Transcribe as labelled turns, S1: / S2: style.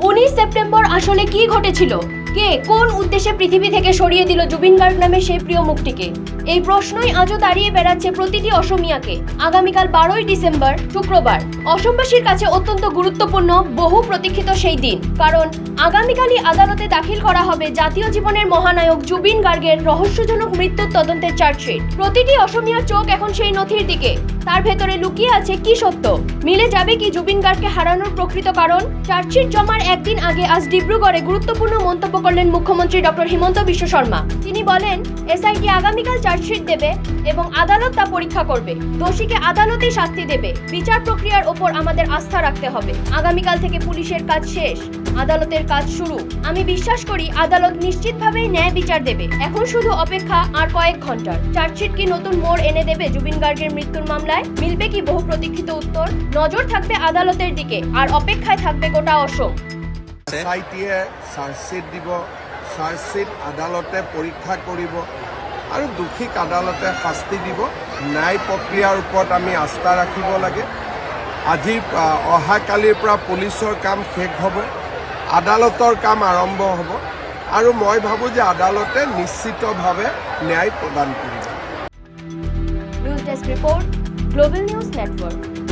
S1: উনিশ সেপ্টেম্বর আসলে কি ঘটেছিল? কে কোন উদ্দেশ্যে পৃথিবী থেকে সরিয়ে দিল জুবিন গার্গ নামে সেই প্রিয় মুখটিকে এই প্রশ্নই আজও দাঁড়িয়ে বেড়াচ্ছে প্রতিটি অসমিয়াকে। আগামীকাল বারোই ডিসেম্বর, শুক্রবার। অসমবাসীর কাছে অত্যন্ত গুরুত্বপূর্ণ, বহু প্রতীক্ষিত সেই দিন। কারণ, আগামীকালই আদালতে দাখিল করা হবে জাতীয় জীবনের মহানায়ক জুবিন গার্গের রহস্যজনক মৃত্যুর তদন্তের চার্জশিট। প্রতিটি অসমিয়ার চোখ এখন সেই নথির দিকে। তার ভেতরে লুকিয়ে আছে কি সত্য? মিলে যাবে কি জুবিন গার্গকে হারানোর প্রকৃত কারণ? চার্জশিট জমার একদিন আগে আজ ডিব্রুগড়ে গুরুত্বপূর্ণ মন্তব্য করলেন মুখ্যমন্ত্রী ডক্টর হিমন্ত বিশ্ব শর্মা। তিনি বলেন, এসআইটি আগামীকাল চার্জশিট দেবে এবং আদালত তা পরীক্ষা করবে। দোষীকে আদালতেই শাস্তি দেবে। বিচার প্রক্রিয়ার ওপর আমাদের আস্থা রাখতে হবে। আগামীকাল থেকে পুলিশের কাজ শেষ। আদালতের কাজ শুরু। আমি বিশ্বাস করি, আদালত নিশ্চিতভাবেই ন্যায় বিচার দেবে। এখন শুধু অপেক্ষা আর কয়েক ঘণ্টার চার্জশিট কি নতুন মোড় এনে দেবে জুবিন গার্গের মৃত্যুর মামলায়? মিলবে কি বহু প্রতীক্ষিত উত্তর? নজর থাকবে আদালতের দিকে, আর অপেক্ষায় থাকবে গোটা অসম।
S2: এছ আই দিব। চাৰ্জশ্বিট আদালতে পৰীক্ষা কৰিব। আৰু দোষীক আদালতে শাস্তি দিব। ন্যায় প্ৰক্ৰিয়াৰ ওপৰত আমি আস্থা ৰাখিব লাগে। আজি অহাকালিৰ পৰা পুলিচৰ কাম শেষ হ'ব। আদালতৰ কাম আৰম্ভ হ'ব। আৰু মই ভাবোঁ যে আদালতে নিশ্চিতভাৱে ন্যায় প্ৰদান কৰিব।
S1: Desk report global news network